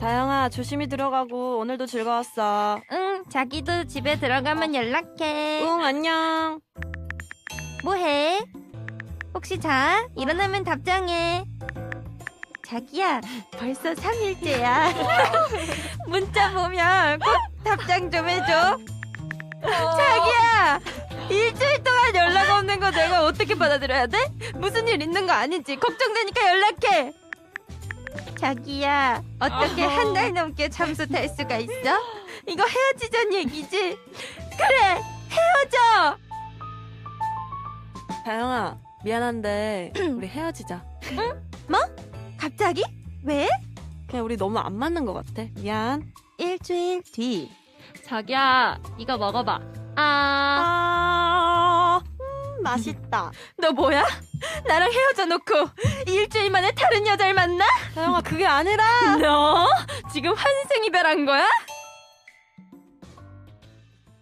다영아 조심히 들어가고 오늘도 즐거웠어. 응, 자기도 집에 들어가면 연락해. 응 안녕. 뭐해? 혹시 자? 일어나면 답장해. 자기야, 벌써 3일째야. 문자 보면 꼭 답장 좀 해줘. 자기야, 일주일 동안 연락 없는 거 내가 어떻게 받아들여야 돼? 무슨 일 있는 거 아니지? 걱정되니까 연락해. 자기야, 어떻게 한 달 넘게 잠수 탈 수가 있어? 이거 헤어지전 얘기지? 그래, 헤어져. 다영아 미안한데 우리 헤어지자. 갑자기? 왜? 그냥 우리 너무 안 맞는 것 같아. 미안. 일주일 뒤. 자기야, 이거 먹어봐. 아, 아 음, 맛있다. 너 뭐야? 나랑 헤어져 놓고 일주일 만에 다른 여자를 만나? 다영아 그게 아니라. 너 지금 환생 이별한 거야?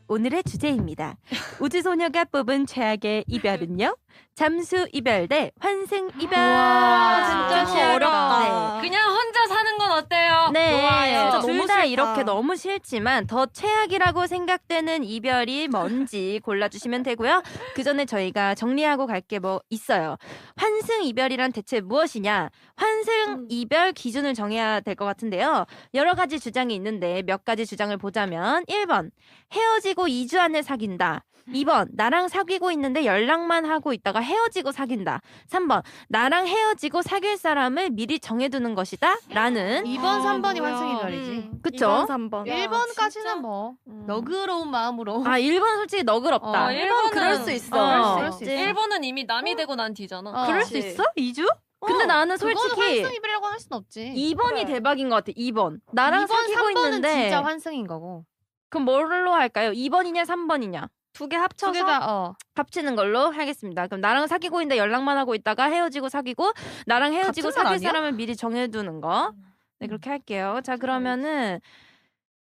오늘의 주제입니다. 우주소녀가 뽑은 최악의 이별은요? 잠수 이별 대 환생 이별. 우와, 진짜 진짜 어렵다. 그냥 혼자 사는 건 어때요? 네, 좋아요. 진짜 둘 너무 다 싫다. 이렇게 너무 싫지만 더 최악이라고 생각되는 이별이 뭔지 골라주시면 되고요. 그 전에 저희가 정리하고 갈 게 뭐 있어요. 환승 이별이란 대체 무엇이냐? 환승 음. 이별 기준을 정해야 될 것 같은데요. 여러 가지 주장이 있는데 몇 가지 주장을 보자면 1번 헤어지고 2주 안에 사귄다. 2번 나랑 사귀고 있는데 연락만 하고 있다가 헤어지고 사귄다. 3번 나랑 헤어지고 사귈 사람을 미리 정해두는 것이다. 라는 2번, 3번이 뭐야. 환승이별이지. 그쵸? 2번 3번. 야, 1번까지는 진짜? 뭐 음. 너그러운 마음으로 아 1번 솔직히 너그럽다. 어, 1번 그럴 수 있어. 어. 그럴 수 있어. 1번은 이미 남이 되고 난 뒤잖아. 어. 그럴. 수 있어? 2주? 근데 나는 그거는 솔직히 환승이별이라고 할 순 없지. 2번이 그래. 대박인 것 같아. 2번. 나랑 2번, 사귀고 3번은 있는데 진짜 환승인 거고. 그럼 뭘로 할까요? 2번이냐 3번이냐? 두 개 합쳐서 두개다 어. 합치는 걸로 하겠습니다. 그럼 나랑 사귀고 있는데 연락만 하고 있다가 헤어지고 사귀고 나랑 헤어지고 사귈 아니야? 사람을 미리 정해두는 거. 네 그렇게 할게요. 자 그러면은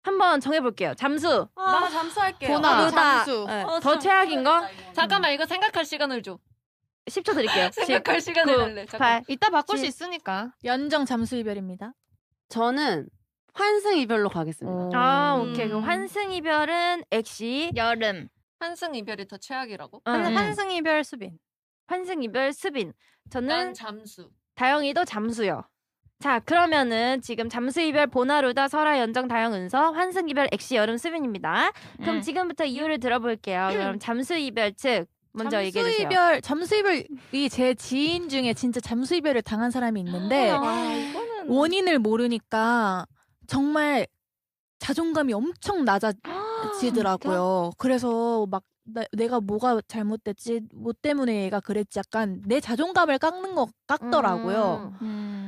한번 정해볼게요. 잠수 나 잠수 할게요. 보나, 아. 잠수. 네. 어, 더 참- 최악인 거 잠깐만 이거 생각할 시간을 줘. 10초 드릴게요. 10, 생각할 시간을 9, 달래. 잠깐. 8. 이따 바꿀 지- 수 있으니까. 연정 잠수 이별입니다. 저는 환승 이별로 가겠습니다. 아 음. 오케이. 그럼 환승 이별은 엑시. 여름. 환승 이별이 더 최악이라고? 응, 응. 환승 이별 수빈. 환승 이별 수빈. 저는 난 잠수. 다영이도 잠수요. 자 그러면은 지금 잠수 이별 보나루다 설아 연정 다영 은서 환승 이별 엑시 여름 수빈입니다. 그럼 음. 지금부터 이유를 들어볼게요. 그럼 잠수 이별 측 먼저 얘기해 주세요. 이별 잠수 이별이 제 지인 중에 진짜 잠수 이별을 당한 사람이 있는데 아, 이거는 원인을 모르니까 정말 자존감이 엄청 낮아 지더라고요. 그래서 막 나- 내가 뭐가 잘못됐지, 뭐 때문에 얘가 그랬지, 약간 내 자존감을 깎는 거 깎더라고요. 음.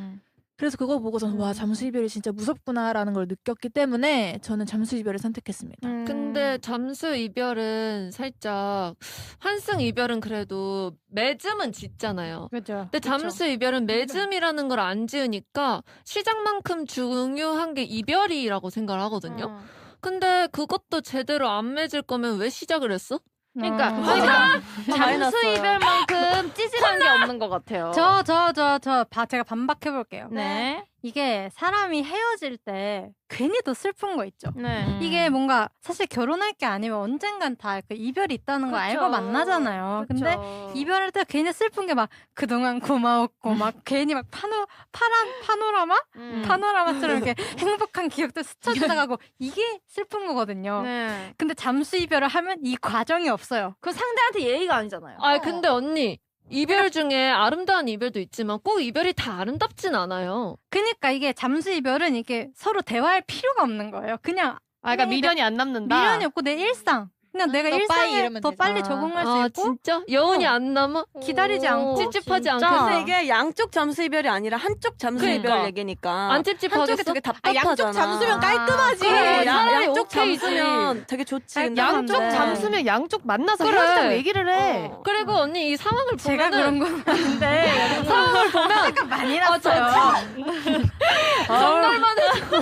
그래서 그거 보고서는 와 잠수 이별이 진짜 무섭구나라는 걸 느꼈기 때문에 저는 잠수 이별을 선택했습니다. 음. 근데 잠수 이별은 살짝 환승 이별은 그래도 매즘은 짓잖아요. 그렇죠. 근데 잠수 이별은 매즘이라는 걸 안 지으니까 시작만큼 중요한 게 이별이라고 생각을 하거든요. 어. 근데 그것도 제대로 안 맺을 거면 왜 시작을 했어? 그러니까 어. 우리가 잠수 났어요. 이별 만큼 찌질한 게 없는 것 같아요. 저 저 저저 제가 반박해 볼게요. 네. 이게 사람이 헤어질 때 괜히 더 슬픈 거 있죠. 네. 이게 뭔가 사실 결혼할 게 아니면 언젠간 다 그 이별이 있다는 거 알고 그쵸. 만나잖아요. 근데 그쵸. 이별할 때 괜히 슬픈 게 막 그동안 고마웠고 막 괜히 막 파노 파란 파노라마 음. 파노라마처럼 이렇게 행복한 기억들 스쳐 지나가고 이게 슬픈 거거든요. 네. 근데 잠수 이별을 하면 이 과정이 없어요. 그 상대한테 예의가 아니잖아요. 아 근데 언니 이별 중에 아름다운 이별도 있지만 꼭 이별이 다 아름답진 않아요. 그러니까 이게 잠수 이별은 이게 서로 대화할 필요가 없는 거예요. 그냥 아, 그러니까 미련이 안 남는다. 미련이 없고 내 일상. 그냥 내가 더 빨리 일상에 이러면 더 되지. 빨리 아. 적응할 수 아 있고 진짜 여운이 어. 안 남아? 기다리지 않고 찝찝하지 진짜. 않겠어? 근데 이게 양쪽 잠수 이별이 아니라 한쪽 잠수 그러니까. 이별 얘기니까 안 한쪽이 찝찝하겠어? 되게 아, 답답하잖아. 양쪽 잠수면 깔끔하지. 그래, 야- 차라리 양쪽 오케이지. 잠수면 되게 좋지. 근데 양쪽 근데- 잠수면 양쪽 만나서 그래. 헤어지자고 얘기를 해. 어. 그리고 언니 이 상황을 제가 보면은 그런 건 아닌데 상황을 보면 약간 많이 아, 저- 났어요. 정말만 해도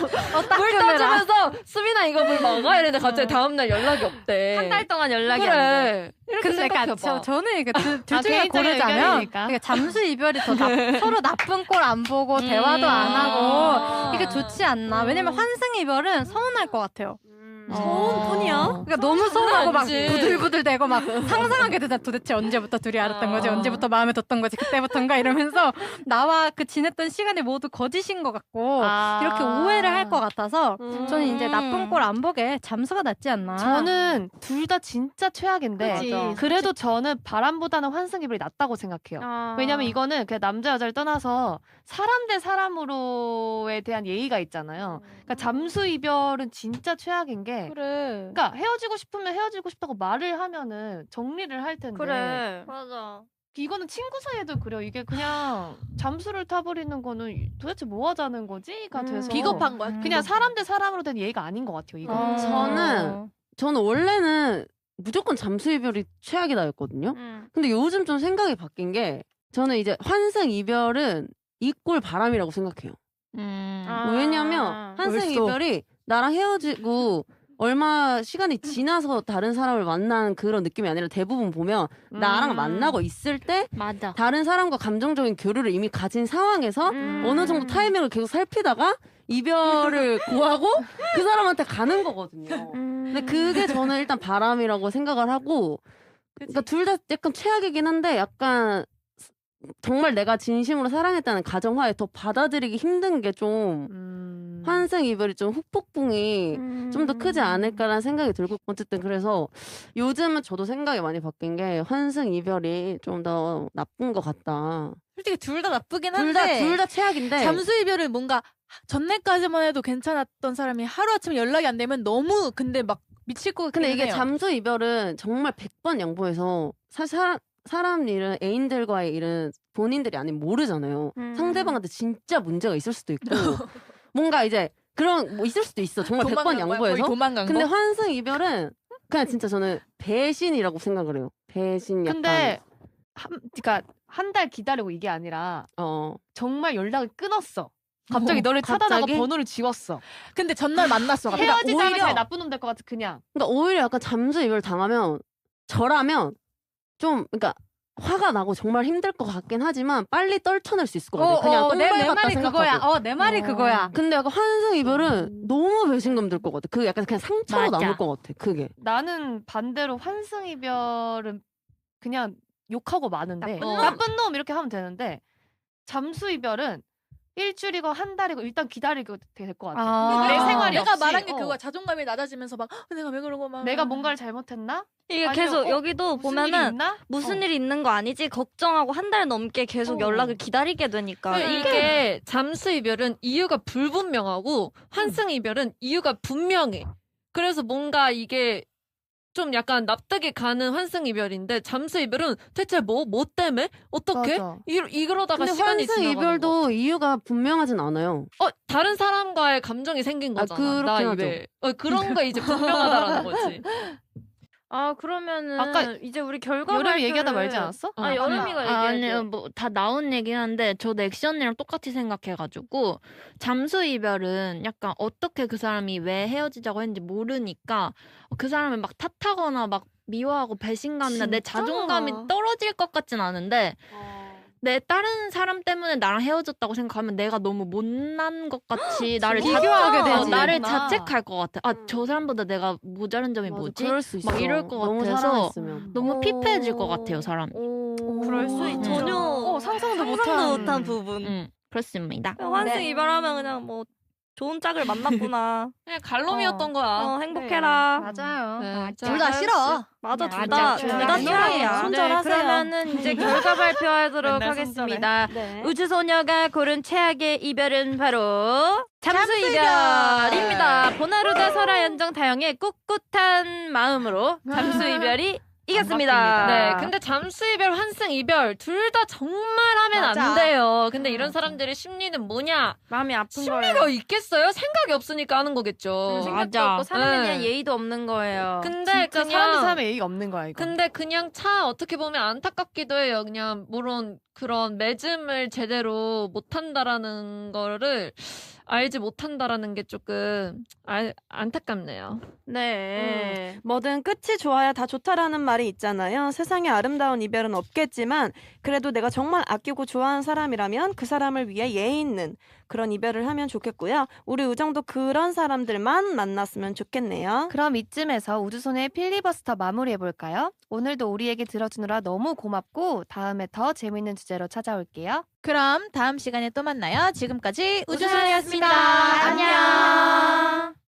물 떠주면서 수빈아 이거 물 먹어 이랬는데 갑자기 다음날 연락이 없대. 한 달 동안 연락이 안 돼. 그래. 이렇게 근데 그러니까. 저, 저는 이게 둘, 둘 아, 중에 고르자면. 그러니까 잠수 이별이 더 나, 서로 나쁜 꼴 안 보고 대화도 안 하고 이게 좋지 않나. 왜냐면 환승 이별은 서운할 것 같아요. 서운뿐이야? 그러니까 너무 서운하고 막 아니지. 부들부들 대고 막 상상하게 되잖아. 도대체 언제부터 둘이 알았던 거지? 언제부터 마음에 뒀던 거지? 그때부터인가 이러면서 나와 그 지냈던 시간이 모두 거짓인 것 같고 아. 이렇게 오해를 할 것 같아서 음. 저는 이제 나쁜 꼴 안 보게 잠수가 낫지 않나. 저는 둘 다 진짜 최악인데 그치. 그래도 저는 바람보다는 환승 이별이 낫다고 생각해요. 아. 왜냐면 이거는 그냥 남자 여자를 떠나서 사람 대 사람으로에 대한 예의가 있잖아요. 그러니까 잠수 이별은 진짜 최악인 게 그래. 그러니까 헤어지고 싶으면 헤어지고 싶다고 말을 하면은 정리를 할 텐데 그래. 맞아. 이거는 친구 사이에도 그래요. 이게 그냥 잠수를 타버리는 거는 도대체 뭐 하자는 거지가 음, 돼서 비겁한 거야. 그냥 사람 대 사람으로 된 예의가 아닌 것 같아요. 이거. 어. 저는 저는 원래는 무조건 잠수 이별이 최악이다였거든요. 음. 근데 요즘 좀 생각이 바뀐 게 저는 이제 환승 이별은 이꼴 바람이라고 생각해요. 음. 아. 왜냐면 환승 벌써. 이별이 나랑 헤어지고 얼마 시간이 지나서 다른 사람을 만난 그런 느낌이 아니라 대부분 보면 나랑 음. 만나고 있을 때 맞아. 다른 사람과 감정적인 교류를 이미 가진 상황에서 음. 어느 정도 타이밍을 계속 살피다가 이별을 구하고 그 사람한테 가는 거거든요. 음. 근데 그게 저는 일단 바람이라고 생각을 하고 그러니까 둘 다 약간 최악이긴 한데 약간 정말 내가 진심으로 사랑했다는 가정하에 더 받아들이기 힘든 게좀 음. 환승 이별이 좀 후폭풍이 좀더 크지 않을까라는 생각이 들고 어쨌든 그래서 요즘은 저도 생각이 많이 바뀐 게 환승 이별이 좀 더 나쁜 것 같다. 솔직히 둘 다 나쁘긴 한데 둘다 최악인데 잠수 이별은 뭔가 전날까지만 해도 괜찮았던 사람이 하루아침에 연락이 안 되면 너무 근데 막 미칠 것 같긴 근데 이게 해요. 잠수 이별은 정말 100번 양보해서 사실 사람, 사람 일은 애인들과의 일은 본인들이 아니면 모르잖아요. 음. 상대방한테 진짜 문제가 있을 수도 있고 뭔가 이제 그런 뭐 있을 수도 있어. 정말 100번 도망간 거야? 거의 양보해서. 도망간 근데 거? 환승 이별은 그냥 진짜 저는 배신이라고 생각을 해요. 배신 약간 근데 한 그러니까 한 달 기다리고 이게 아니라 어 정말 연락을 끊었어. 갑자기 어, 너를 차단하고 갑자기? 번호를 지웠어. 근데 전날 만났어. 갑자기. 헤어지자면 오히려 제일 나쁜 놈 될 것 같아 그냥. 그러니까 오히려 약간 잠수 이별 당하면 저라면 좀 그러니까 화가 나고 정말 힘들 것 같긴 하지만 빨리 떨쳐낼 수 있을 것 같아요. 그냥 어, 내, 내 말이 생각하고. 그거야. 어, 내 말이 어. 그거야. 근데 약간 환승 이별은 너무 배신감 들 것 같아. 그 약간 그냥 상처로 맞아. 남을 것 같아. 그게. 나는 반대로 환승 이별은 그냥 욕하고 마는데 나쁜 나쁜 놈. 놈, 이렇게 하면 되는데 잠수 이별은 일주일이고 한 달이고 일단 기다리고 될것 같아. 아. 내 생활이 내가 없이, 말한 게 어. 그거야. 자존감이 낮아지면서 막 어, 내가 왜 그러고 막 내가 뭔가를 잘못했나? 이게 아니면, 계속 어, 여기도 무슨 일이 보면은 있나? 무슨 어. 일이 있는 거 아니지 걱정하고 한 달 넘게 계속 어. 연락을 기다리게 되니까 그 이게 잠수 이별은 이유가 불분명하고 환승 이별은 이유가 분명해. 그래서 뭔가 이게 좀 약간 납득이 가는 환승 이별인데 잠수 이별은 대체 뭐뭐 때문에 어떻게 맞아. 이 이러다가 근데 시간이 환승 지나가는 거. 이별도 이유가 분명하진 않아요. 어 다른 사람과의 감정이 생긴 아, 거잖아. 나 그렇긴 이래. 어, 그런 거 이제 분명하다라는 거지. 아 그러면은 아까 이제 우리 결과 여름 발표를 얘기하다 말지 않았어? 아 여름이가 아, 얘기해 아니요, 뭐, 다 나온 얘긴 한데, 저도 액션이랑 똑같이 생각해가지고, 잠수 이별은 약간 어떻게 그 사람이 왜 헤어지자고 했는지 모르니까, 그 사람을 막 탓하거나 막 미워하고 배신감이나 내 진짜? 자존감이 떨어질 것 같진 않은데, 내 다른 사람 때문에 나랑 헤어졌다고 생각하면 내가 너무 못난 것 같이 나를 자- 비교하게 어, 되지. 나를 그렇구나. 자책할 것 같아. 아, 저 사람보다 내가 모자란 점이 맞아, 뭐지? 그럴 수 있어. 막 이럴 것 너무 같아서 사랑했으면. 너무 피폐해질 것 같아요, 사람. 그럴 수 있죠. 전혀 어, 상상도 상상도 못한. 못한 부분. 음, 그렇습니다. 환승 네. 이별하면 그냥 뭐 좋은 짝을 만났구나. 그냥 갈놈이었던 거야. 어, 행복해라. 맞아요. 네, 자, 둘다 싫어. 맞아, 네, 둘. 다, 둘둘다다 싫어요. 최악이야. 손절하세요. 그러면은 이제 결과 발표하도록 맨날 하겠습니다. 네. 우주소녀가 고른 최악의 이별은 바로 잠수 이별입니다. 보나루다 설아 연정 다영의 꿋꿋한 마음으로 잠수 이별이 이겼습니다. 네, 근데 잠수 이별, 환승 이별 둘 다 정말 하면 안 맞아. 돼요. 근데 이런 사람들의 심리는 뭐냐? 마음이 아픈 거예요. 심리가 있겠어요? 생각이 없으니까 하는 거겠죠. 생각도 맞아. 없고 사람에 네. 대한 예의도 없는 거예요. 근데 진짜 그냥 사람 대 사람의 예의가 없는 거야 이거. 근데 그냥 차 어떻게 보면 안타깝기도 해요. 그냥 물론 그런 맺음을 제대로 못 한다라는 거를 알지 못한다라는 게 조금 알, 안타깝네요. 네. 뭐든 끝이 좋아야 다 좋다라는 말이 있잖아요. 세상에 아름다운 이별은 없겠지만 그래도 내가 정말 아끼고 좋아하는 사람이라면 그 사람을 위해 예의 있는 그런 이별을 하면 좋겠고요. 우리 우정도 그런 사람들만 만났으면 좋겠네요. 그럼 이쯤에서 우주소녀의 필리버스터 마무리해볼까요? 오늘도 우리에게 들어주느라 너무 고맙고 다음에 더 재밌는 주제로 찾아올게요. 그럼 다음 시간에 또 만나요. 지금까지 우주소녀였습니다. 우주소녀였습니다. 안녕.